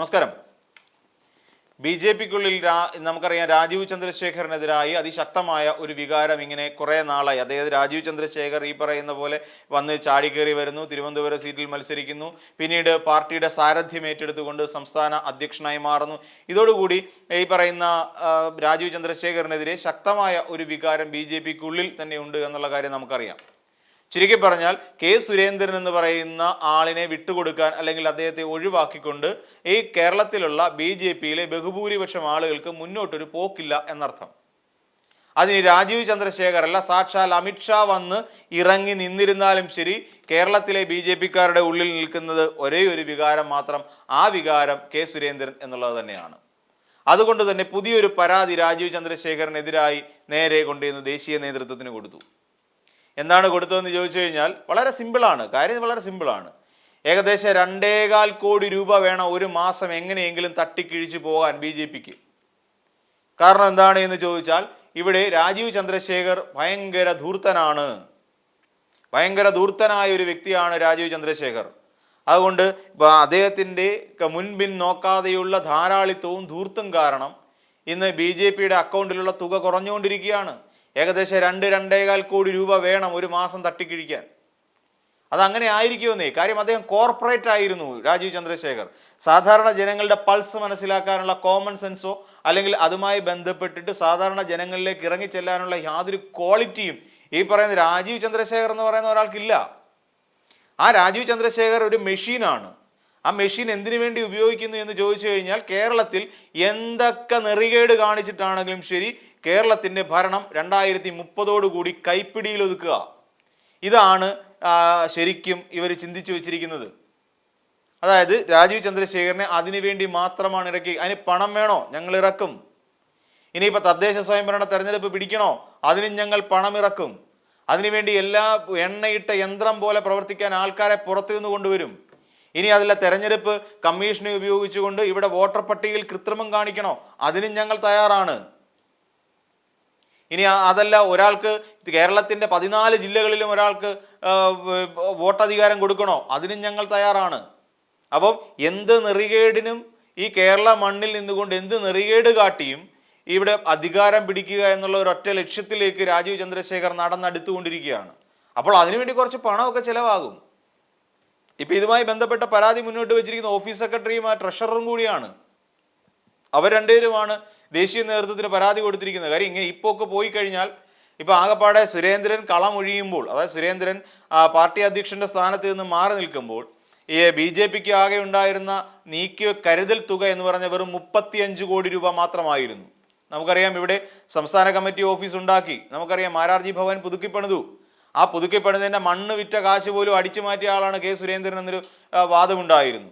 നമസ്കാരം. B J പിക്കുള്ളിൽ രാ നമുക്കറിയാം രാജീവ് ചന്ദ്രശേഖറിനെതിരായി അതിശക്തമായ ഒരു വികാരം ഇങ്ങനെ കുറേ നാളായി. അതായത് രാജീവ് ചന്ദ്രശേഖർ ഈ പറയുന്ന പോലെ വന്ന് ചാടിക്കേറി വരുന്നു തിരുവനന്തപുരം സീറ്റിൽ മത്സരിക്കുന്നു. പിന്നീട് പാർട്ടിയുടെ സാരഥ്യം ഏറ്റെടുത്തുകൊണ്ട് സംസ്ഥാന അധ്യക്ഷനായി മാറുന്നു. ഇതോടുകൂടി ഈ പറയുന്ന രാജീവ് ചന്ദ്രശേഖറിനെതിരെ ശക്തമായ ഒരു വികാരം ബി ജെ പിക്കുള്ളിൽ തന്നെ ഉണ്ട് എന്നുള്ള കാര്യം നമുക്കറിയാം. ചുരുക്കി പറഞ്ഞാൽ കെ സുരേന്ദ്രൻ എന്ന് പറയുന്ന ആളിനെ വിട്ടുകൊടുക്കാൻ അല്ലെങ്കിൽ അദ്ദേഹത്തെ ഒഴിവാക്കിക്കൊണ്ട് ഈ കേരളത്തിലുള്ള ബി ജെ പിയിലെ ബഹുഭൂരിപക്ഷം ആളുകൾക്ക് മുന്നോട്ടൊരു പോക്കില്ല എന്നർത്ഥം. അതിന് രാജീവ് ചന്ദ്രശേഖർ അല്ല സാക്ഷാൽ അമിത്ഷാ വന്ന് ഇറങ്ങി നിന്നിരുന്നാലും ശരി കേരളത്തിലെ ബി ജെ പിക്കാരുടെ ഉള്ളിൽ നിൽക്കുന്നത് ഒരേ ഒരു വികാരം മാത്രം ആ വികാരം കെ സുരേന്ദ്രൻ എന്നുള്ളത് തന്നെയാണ്. അതുകൊണ്ട് തന്നെ പുതിയൊരു പരാതി രാജീവ് ചന്ദ്രശേഖരനെതിരായി നേരെ കൊണ്ടുവന്ന് ദേശീയ നേതൃത്വത്തിന് കൊടുത്തു. എന്താണ് കൊടുത്തതെന്ന് ചോദിച്ചു കഴിഞ്ഞാൽ വളരെ സിമ്പിളാണ്. കാര്യം വളരെ സിമ്പിളാണ്. ഏകദേശം രണ്ടേകാൽ കോടി രൂപ വേണം ഒരു മാസം എങ്ങനെയെങ്കിലും തട്ടിക്കിഴിച്ചു പോകാൻ ബി ജെ പിക്ക്. കാരണം എന്താണ് എന്ന് ചോദിച്ചാൽ ഇവിടെ രാജീവ് ചന്ദ്രശേഖർ ഭയങ്കര ധൂർത്തനാണ്. ഭയങ്കര ധൂർത്തനായ ഒരു വ്യക്തിയാണ് രാജീവ് ചന്ദ്രശേഖർ. അതുകൊണ്ട് അദ്ദേഹത്തിന്റെ മുൻപിൻ നോക്കാതെയുള്ള ധാരാളിത്തവും ധൂർത്തും കാരണം ഇന്ന് ബി ജെ പിയുടെ അക്കൗണ്ടിലുള്ള തുക കുറഞ്ഞുകൊണ്ടിരിക്കുകയാണ്. ഏകദേശം രണ്ട് രണ്ടേകാൽ കോടി രൂപ വേണം ഒരു മാസം തട്ടിക്കിഴിക്കാൻ. അതങ്ങനെ ആയിരിക്കുമെന്നേ. കാര്യം അദ്ദേഹം കോർപ്പറേറ്റ് ആയിരുന്നു രാജീവ് ചന്ദ്രശേഖർ. സാധാരണ ജനങ്ങളുടെ പൾസ് മനസ്സിലാക്കാനുള്ള കോമൺ സെൻസോ അല്ലെങ്കിൽ അതുമായി ബന്ധപ്പെട്ടിട്ട് സാധാരണ ജനങ്ങളിലേക്ക് ഇറങ്ങിച്ചെല്ലാനുള്ള യാതൊരു ക്വാളിറ്റിയും ഈ പറയുന്ന രാജീവ് ചന്ദ്രശേഖർ എന്ന് പറയുന്ന ഒരാൾക്കില്ല. ആ രാജീവ് ചന്ദ്രശേഖർ ഒരു മെഷീനാണ് ആ മെഷീൻ എന്തിനു വേണ്ടി ഉപയോഗിക്കുന്നു എന്ന് ചോദിച്ചു കഴിഞ്ഞാൽ കേരളത്തിൽ എന്തൊക്കെ നെറികേട് കാണിച്ചിട്ടാണെങ്കിലും ശരി കേരളത്തിന്റെ ഭരണം രണ്ടായിരത്തി മുപ്പതോടുകൂടി കൈപ്പിടിയിൽ ഒതുക്കുക ഇതാണ് ശരിക്കും ഇവർ ചിന്തിച്ചു വെച്ചിരിക്കുന്നത്. അതായത് രാജീവ് ചന്ദ്രശേഖരനെ അതിനുവേണ്ടി മാത്രമാണ് ഇറക്കി അതിന് പണം വേണോ? ഞങ്ങൾ ഇറക്കും. ഇനിയിപ്പോൾ തദ്ദേശ സ്വയംഭരണ തെരഞ്ഞെടുപ്പ് പിടിക്കണോ? അതിനും ഞങ്ങൾ പണം ഇറക്കും. അതിനുവേണ്ടി എല്ലാ എണ്ണയിട്ട യന്ത്രം പോലെ പ്രവർത്തിക്കാൻ ആൾക്കാരെ പുറത്തു നിന്ന് കൊണ്ടുവരും. ഇനി അതിലെ തെരഞ്ഞെടുപ്പ് കമ്മീഷനെ ഉപയോഗിച്ചുകൊണ്ട് ഇവിടെ വോട്ടർ പട്ടികയിൽ കൃത്രിമം കാണിക്കണോ? അതിനും ഞങ്ങൾ തയ്യാറാണ്. ഇനി അതല്ല ഒരാൾക്ക് കേരളത്തിന്റെ പതിനാല് ജില്ലകളിലും ഒരാൾക്ക് വോട്ടധികാരം കൊടുക്കണോ? അതിനും ഞങ്ങൾ തയ്യാറാണ്. അപ്പം എന്ത് നെറികേടിനും ഈ കേരള മണ്ണിൽ നിന്നുകൊണ്ട് എന്ത് നെറികേട് കാട്ടിയും ഇവിടെ അധികാരം പിടിക്കുക എന്നുള്ള ഒരു ഒറ്റ ലക്ഷ്യത്തിലേക്ക് രാജീവ് ചന്ദ്രശേഖർ നടന്നെടുത്തുകൊണ്ടിരിക്കുകയാണ്. അപ്പോൾ അതിനുവേണ്ടി കുറച്ച് പണമൊക്കെ ചിലവാകും. ഇപ്പം ഇതുമായി ബന്ധപ്പെട്ട പരാതി മുന്നോട്ട് വെച്ചിരിക്കുന്ന ഓഫീസ് സെക്രട്ടറിയും ആ ട്രഷററും കൂടിയാണ്. അവർ രണ്ടുപേരുമാണ് ദേശീയ നേതൃത്വത്തിന് പരാതി കൊടുത്തിരിക്കുന്നത് കാര്യം ഇങ്ങനെ ഇപ്പോൾ ഒക്കെ പോയി കഴിഞ്ഞാൽ ഇപ്പൊ ആകപ്പാടെ സുരേന്ദ്രൻ കളമൊഴിയുമ്പോൾ അതായത് സുരേന്ദ്രൻ പാർട്ടി അധ്യക്ഷന്റെ സ്ഥാനത്ത് നിന്ന് മാറി നിൽക്കുമ്പോൾ ഈ ബി ജെ പിക്ക് ആകെ ഉണ്ടായിരുന്ന നീക്കിയ കരുതൽ തുക എന്ന് പറഞ്ഞ വെറും മുപ്പത്തിയഞ്ച് കോടി രൂപ മാത്രമായിരുന്നു. നമുക്കറിയാം ഇവിടെ സംസ്ഥാന കമ്മിറ്റി ഓഫീസ് ഉണ്ടാക്കി. നമുക്കറിയാം മാരാർജി ഭവൻ പുതുക്കിപ്പണിതു. ആ പുതുക്കിപ്പണിതതിന്റെ മണ്ണ് വിറ്റ കാശ് പോലും അടിച്ചു മാറ്റിയ ആളാണ് കെ സുരേന്ദ്രൻ എന്നൊരു വാദമുണ്ടായിരുന്നു.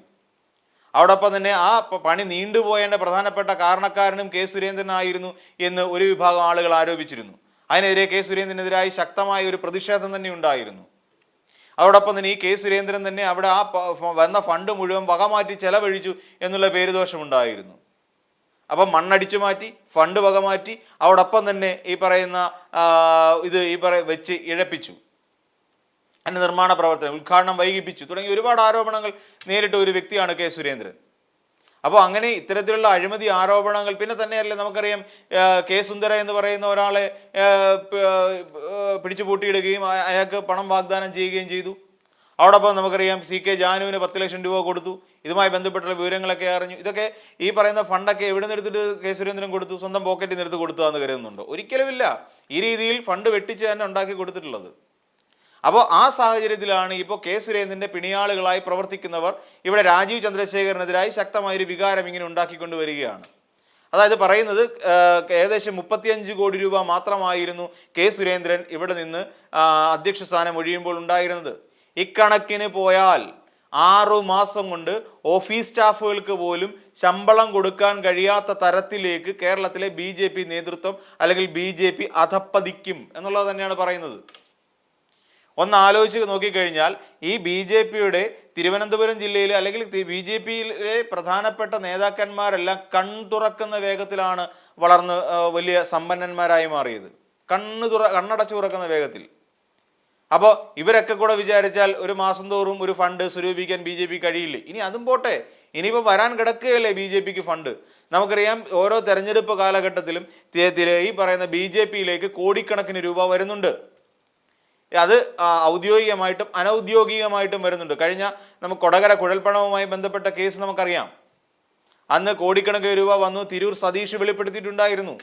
അതോടൊപ്പം തന്നെ ആ പണി നീണ്ടുപോയേണ്ട പ്രധാനപ്പെട്ട കാരണക്കാരനും കെ സുരേന്ദ്രനായിരുന്നു എന്ന് ഒരു വിഭാഗം ആളുകൾ ആരോപിച്ചിരുന്നു. അതിനെതിരെ കെ സുരേന്ദ്രനെതിരായി ശക്തമായ ഒരു പ്രതിഷേധം തന്നെ ഉണ്ടായിരുന്നു. അതോടൊപ്പം തന്നെ ഈ കെ സുരേന്ദ്രൻ തന്നെ അവിടെ ആ വന്ന ഫണ്ട് മുഴുവൻ വകമാറ്റി ചെലവഴിച്ചു എന്നുള്ള പേരുദോഷമുണ്ടായിരുന്നു. അപ്പം മണ്ണടിച്ചു മാറ്റി ഫണ്ട് വകമാറ്റി അതോടൊപ്പം തന്നെ ഈ പറയുന്ന ഇത് ഈ പറ വെച്ച് ഇഴപ്പിച്ചു. അതിന്റെ നിർമ്മാണ പ്രവർത്തനം ഉദ്ഘാടനം വൈകിപ്പിച്ചു. തുടങ്ങി ഒരുപാട് ആരോപണങ്ങൾ നേരിട്ട ഒരു വ്യക്തിയാണ് കെ സുരേന്ദ്രൻ. അപ്പോൾ അങ്ങനെ ഇത്തരത്തിലുള്ള അഴിമതി ആരോപണങ്ങൾ പിന്നെ തന്നെയല്ലേ നമുക്കറിയാം കെ സുന്ദര എന്ന് പറയുന്ന ഒരാളെ പിടിച്ചു പൂട്ടിയിടുകയും അയാൾക്ക് പണം വാഗ്ദാനം ചെയ്യുകയും ചെയ്തു. അതോടൊപ്പം നമുക്കറിയാം സി കെ ജാനുവിന് പത്ത് ലക്ഷം രൂപ കൊടുത്തു. ഇതുമായി ബന്ധപ്പെട്ടുള്ള വിവരങ്ങളൊക്കെ അറിഞ്ഞു. ഇതൊക്കെ ഈ പറയുന്ന ഫണ്ടൊക്കെ എവിടെ നിന്നെടുത്തിട്ട് കെ സുരേന്ദ്രൻ കൊടുത്തു? സ്വന്തം പോക്കറ്റിൽ നിന്ന് എടുത്ത് കൊടുത്തതാന്ന് കരുതുന്നുണ്ടോ. ഒരിക്കലുമില്ല. ഈ രീതിയിൽ ഫണ്ട് വെട്ടിച്ച് തന്നെ ഉണ്ടാക്കി കൊടുത്തിട്ടുള്ളത്. അപ്പോൾ ആ സാഹചര്യത്തിലാണ് ഇപ്പോൾ കെ സുരേന്ദ്രന്റെ പിണിയാളുകളായി പ്രവർത്തിക്കുന്നവർ ഇവിടെ രാജീവ് ചന്ദ്രശേഖരനെതിരായി ശക്തമായൊരു വികാരം ഇങ്ങനെ ഉണ്ടാക്കിക്കൊണ്ട് വരികയാണ് അതായത് പറയുന്നത് ഏകദേശം മുപ്പത്തിയഞ്ച് കോടി രൂപ മാത്രമായിരുന്നു കെ സുരേന്ദ്രൻ ഇവിടെ നിന്ന് അധ്യക്ഷ സ്ഥാനം ഒഴിയുമ്പോൾ ഉണ്ടായിരുന്നത്. ഇക്കണക്കിന് പോയാൽ ആറു മാസം കൊണ്ട് ഓഫീസ് സ്റ്റാഫുകൾക്ക് പോലും ശമ്പളം കൊടുക്കാൻ കഴിയാത്ത തരത്തിലേക്ക് കേരളത്തിലെ ബി നേതൃത്വം അല്ലെങ്കിൽ ബി അധപ്പതിക്കും എന്നുള്ളത് തന്നെയാണ് പറയുന്നത്. ഒന്ന് ആലോചിച്ച് നോക്കിക്കഴിഞ്ഞാൽ ഈ ബി ജെ പിയുടെ തിരുവനന്തപുരം ജില്ലയിലെ അല്ലെങ്കിൽ ബി ജെ പിയിലെ പ്രധാനപ്പെട്ട നേതാക്കന്മാരെല്ലാം കൺ തുറക്കുന്ന വേഗത്തിലാണ് വളർന്ന് വലിയ സമ്പന്നന്മാരായി മാറിയത്. കണ്ണ് തുറ കണ്ണടച്ചു തുറക്കുന്ന വേഗത്തിൽ. അപ്പോൾ ഇവരൊക്കെ കൂടെ വിചാരിച്ചാൽ ഒരു മാസം തോറും ഒരു ഫണ്ട് സ്വരൂപിക്കാൻ ബി ജെ പി കഴിയില്ലേ? ഇനി അതും പോട്ടെ. ഇനിയിപ്പോൾ വരാൻ കിടക്കുകയല്ലേ ബി ജെ പിക്ക് ഫണ്ട്? നമുക്കറിയാം ഓരോ തെരഞ്ഞെടുപ്പ് കാലഘട്ടത്തിലും ഈ പറയുന്ന ബി ജെ പിയിലേക്ക് കോടിക്കണക്കിന് രൂപ വരുന്നുണ്ട്. അത് ഔദ്യോഗികമായിട്ടും അനൗദ്യോഗികമായിട്ടും വരുന്നുണ്ട്. കഴിഞ്ഞ നമുക്ക് കൊടകര കുഴൽപ്പണവുമായി ബന്ധപ്പെട്ട കേസ് നമുക്കറിയാം. അന്ന് കോടിക്കണക്കിന് രൂപ വന്നു. തിരൂർ സതീഷ് വെളിപ്പെടുത്തിയിട്ടുണ്ടായിരുന്നു.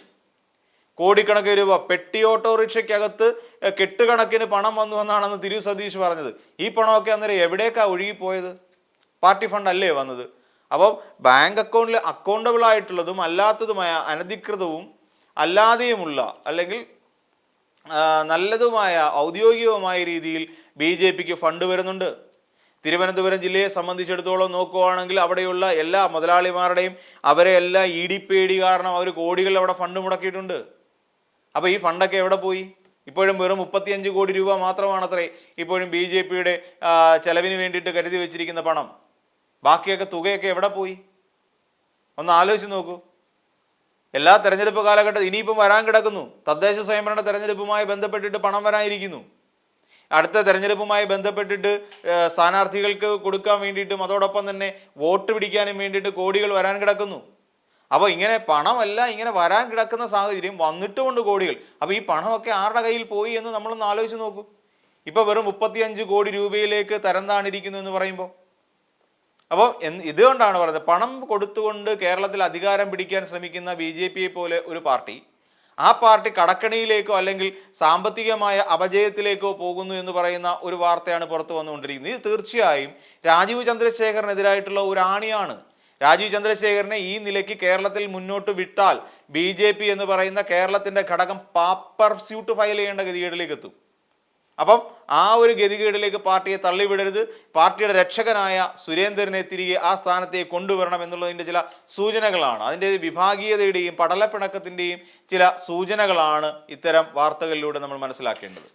കോടിക്കണക്കിന് രൂപ പെട്ടി ഓട്ടോറിക്ഷയ്ക്കകത്ത് കെട്ടുകണക്കിന് പണം വന്നു എന്നാണ് അന്ന് തിരൂർ സതീഷ് പറഞ്ഞത്. ഈ പണമൊക്കെ അന്നേരം എവിടേക്കാ ഒഴുകിപ്പോയത്? പാർട്ടി ഫണ്ട് അല്ലേ വന്നത്? അപ്പോൾ ബാങ്ക് അക്കൗണ്ടിൽ അക്കൗണ്ടബിൾ ആയിട്ടുള്ളതും അല്ലാത്തതുമായ അനധികൃതവും അല്ലാതെയുമുള്ള അല്ലെങ്കിൽ നല്ലതുമായ ഔദ്യോഗികമായ രീതിയിൽ ബി ജെ പിക്ക് ഫണ്ട് വരുന്നുണ്ട്. തിരുവനന്തപുരം ജില്ലയെ സംബന്ധിച്ചിടത്തോളം നോക്കുകയാണെങ്കിൽ അവിടെയുള്ള എല്ലാ മുതലാളിമാരുടെയും അവരെ എല്ലാം ഇ ഡി പി ഡി കാരണം അവർ കോടികൾ അവിടെ ഫണ്ട് മുടക്കിയിട്ടുണ്ട്. അപ്പോൾ ഈ ഫണ്ടൊക്കെ എവിടെ പോയി? ഇപ്പോഴും വെറും മുപ്പത്തിയഞ്ച് കോടി രൂപ മാത്രമാണത്രേ ഇപ്പോഴും ബി ജെ പിയുടെ ചെലവിന് വേണ്ടിയിട്ട് കരുതി വെച്ചിരിക്കുന്ന പണം. ബാക്കിയൊക്കെ തുകയൊക്കെ എവിടെ പോയി? ഒന്ന് ആലോചിച്ച് നോക്കൂ. എല്ലാ തെരഞ്ഞെടുപ്പ് കാലഘട്ടത്തിൽ ഇനിയിപ്പം വരാൻ കിടക്കുന്നു. തദ്ദേശ സ്വയംഭരണ തെരഞ്ഞെടുപ്പുമായി ബന്ധപ്പെട്ടിട്ട് പണം വരാനിരിക്കുന്നു. അടുത്ത തെരഞ്ഞെടുപ്പുമായി ബന്ധപ്പെട്ടിട്ട് സ്ഥാനാർത്ഥികൾക്ക് കൊടുക്കാൻ വേണ്ടിയിട്ടും അതോടൊപ്പം തന്നെ വോട്ട് പിടിക്കാനും വേണ്ടിയിട്ട് കോടികൾ വരാൻ കിടക്കുന്നു. അപ്പോൾ ഇങ്ങനെ പണമല്ല ഇങ്ങനെ വരാൻ കിടക്കുന്ന സാഹചര്യം വന്നിട്ടുമുണ്ട് കോടികൾ. അപ്പോൾ ഈ പണമൊക്കെ ആരുടെ കയ്യിൽ പോയി എന്ന് നമ്മളൊന്ന് ആലോചിച്ച് നോക്കൂ. ഇപ്പോൾ വെറും മുപ്പത്തിയഞ്ച് കോടി രൂപയിലേക്ക് തരം താണിരിക്കുന്നു എന്ന് പറയുമ്പോൾ അപ്പോൾ ഇതുകൊണ്ടാണ് പറയുന്നത്? പണം കൊടുത്തുകൊണ്ട് കേരളത്തിൽ അധികാരം പിടിക്കാൻ ശ്രമിക്കുന്ന ബി ജെ പിയെ പോലെ ഒരു പാർട്ടി ആ പാർട്ടി കടക്കണിയിലേക്കോ അല്ലെങ്കിൽ സാമ്പത്തികമായ അപജയത്തിലേക്കോ പോകുന്നു എന്ന് പറയുന്ന ഒരു വാർത്തയാണ് പുറത്തു വന്നുകൊണ്ടിരിക്കുന്നത്. ഇത് തീർച്ചയായും രാജീവ് ചന്ദ്രശേഖരനെതിരായിട്ടുള്ള ഒരു ആണിയാണ്. രാജീവ് ചന്ദ്രശേഖരനെ ഈ നിലയ്ക്ക് കേരളത്തിൽ മുന്നോട്ട് വിട്ടാൽ ബി എന്ന് പറയുന്ന കേരളത്തിന്റെ ഘടകം പാപ്പർ സ്യൂട്ട് ഫയൽ ചെയ്യേണ്ട ഗതികേടിലേക്ക് എത്തും. അപ്പം ആ ഒരു ഗതികേടിലേക്ക് പാർട്ടിയെ തള്ളിവിടരുത്. പാർട്ടിയുടെ രക്ഷകനായ സുരേന്ദ്രനെ തിരികെ ആ സ്ഥാനത്തേക്ക് കൊണ്ടുവരണം എന്നുള്ളതിന്റെ ചില സൂചനകളാണ്. അതിന്റെ വിഭാഗീയതയുടെയും പടലപ്പിണക്കത്തിന്റെയും ചില സൂചനകളാണ് ഇത്തരം വാർത്തകളിലൂടെ നമ്മൾ മനസ്സിലാക്കേണ്ടത്.